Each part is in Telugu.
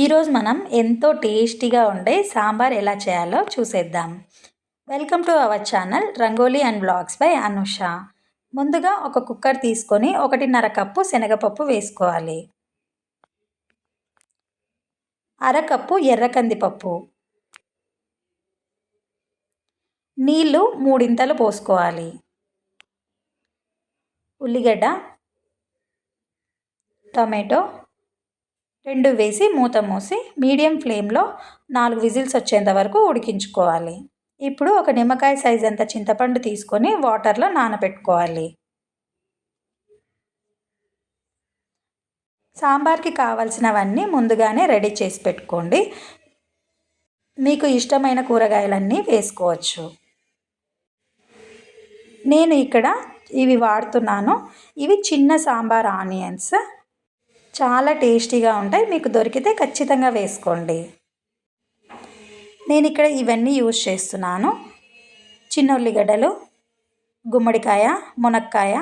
ఈరోజు మనం ఎంతో టేస్టీగా ఉండే సాంబార్ ఎలా చేయాలో చూసేద్దాం. Welcome to our channel Rangoli and blogs by Anusha. ముందుగా ఒక కుక్కర్ తీసుకొని ఒకటిన్నర కప్పు శనగపప్పు వేసుకోవాలి. అరకప్పు ఎర్ర కందిపప్పు. నీళ్ళు మూడింతలు పోసుకోవాలి. ఉల్లిగడ్డ టొమాటో రెండు వేసి మూత మూసి మీడియం ఫ్లేమ్లో నాలుగు విజిల్స్ వచ్చేంత వరకు ఉడికించుకోవాలి. ఇప్పుడు ఒక నిమ్మకాయ సైజ్ అంత చింతపండు తీసుకొని వాటర్లో నానబెట్టుకోవాలి. సాంబార్కి కావాల్సినవన్నీ ముందుగానే రెడీ చేసి పెట్టుకోండి. మీకు ఇష్టమైన కూరగాయలన్నీ వేసుకోవచ్చు. నేను ఇక్కడ ఇవి వాడుతున్నాను. ఇవి చిన్న సాంబార్ ఆనియన్స్. చాలా టేస్టీగా ఉంటాయి. మీకు దొరికితే ఖచ్చితంగా వేసుకోండి. నేను ఇక్కడ ఇవన్నీ యూజ్ చేస్తున్నాను. చిన్న ఉల్లిగడ్డలు గుమ్మడికాయ మునక్కాయ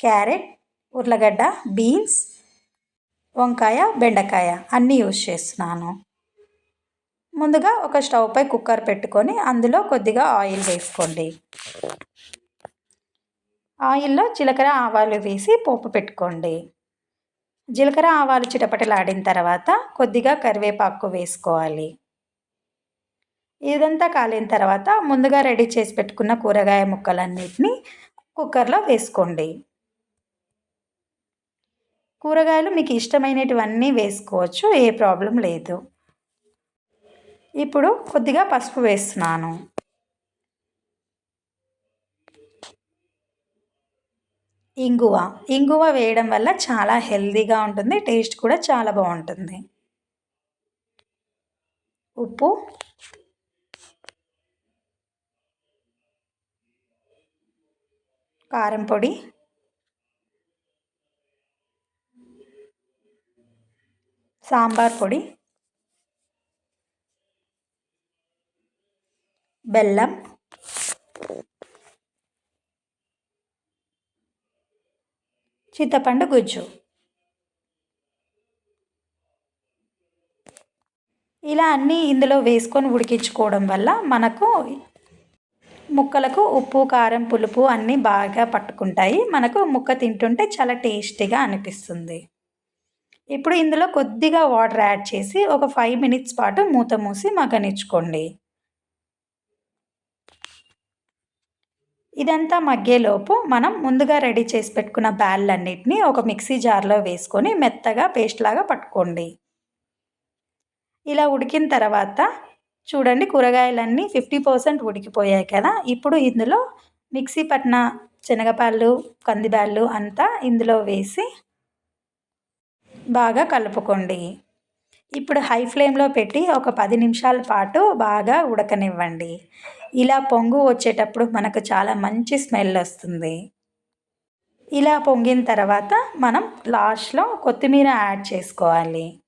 క్యారెట్ ఉర్లగడ్డ బీన్స్ వంకాయ బెండకాయ అన్నీ యూజ్ చేస్తున్నాను. ముందుగా ఒక స్టవ్ పై కుక్కర్ పెట్టుకొని అందులో కొద్దిగా ఆయిల్ వేసుకోండి. ఆయిల్లో జీలకర్ర ఆవాలు వేసి పోపు పెట్టుకోండి. జీలకర్ర ఆవాలు చిటపటలాడిన తర్వాత కొద్దిగా కరివేపాకు వేసుకోవాలి. ఇదంతా కాలిన తర్వాత ముందుగా రెడీ చేసి పెట్టుకున్న కూరగాయ ముక్కలన్నిటిని కుక్కర్లో వేసుకోండి. కూరగాయలు మీకు ఇష్టమైనటివన్నీ వేసుకోవచ్చు ఏ ప్రాబ్లం లేదు. ఇప్పుడు కొద్దిగా పసుపు వేస్తున్నాను. ఇంగువ. ఇంగువ వేయడం వల్ల చాలా హెల్తీగా ఉంటుంది టేస్ట్ కూడా చాలా బాగుంటుంది. ఉప్పు. కారం పొడి. సాంబార్ పొడి. బెల్లం. చింతపండు గుజ్జు. ఇలా అన్నీ ఇందులో వేసుకొని ఉడికించుకోవడం వల్ల మనకు ముక్కలకు ఉప్పు కారం పులుపు అన్నీ బాగా పట్టుకుంటాయి. మనకు ముక్క తింటుంటే చాలా టేస్టీగా అనిపిస్తుంది. ఇప్పుడు ఇందులో కొద్దిగా వాటర్ యాడ్ చేసి ఒక ఫైవ్ మినిట్స్ పాటు మూత మూసి మగ్గనిచ్చుకోండి. ఇదంతా మగ్గేలోపు మనం ముందుగా రెడీ చేసి పెట్టుకున్న బ్యాళ్ళన్నిటినీ ఒక మిక్సీ జార్లో వేసుకొని మెత్తగా పేస్ట్ లాగా పట్టుకోండి. ఇలా ఉడికిన తర్వాత చూడండి కూరగాయలన్నీ ఫిఫ్టీ పర్సెంట్ ఉడికిపోయాయి కదా. ఇప్పుడు ఇందులో మిక్సీ పట్టిన శనగపాలు కందిబ్యాళ్ళు అంతా ఇందులో వేసి బాగా కలుపుకోండి. ఇప్పుడు హై ఫ్లేమ్లో పెట్టి ఒక పది నిమిషాల పాటు బాగా ఉడకనివ్వండి. ఇలా పొంగు వచ్చేటప్పుడు మనకు చాలా మంచి స్మెల్ వస్తుంది. ఇలా పొంగిన తర్వాత మనం లాస్ట్లో కొత్తిమీర యాడ్ చేసుకోవాలి.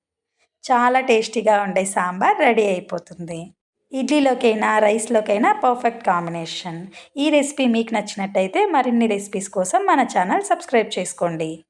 చాలా టేస్టీగా ఉండే సాంబార్ రెడీ అయిపోతుంది. ఇడ్లీలోకైనా రైస్లోకైనా పర్ఫెక్ట్ కాంబినేషన్. ఈ రెసిపీ మీకు నచ్చినట్టయితే మరిన్ని రెసిపీస్ కోసం మన ఛానల్ సబ్స్క్రైబ్ చేసుకోండి.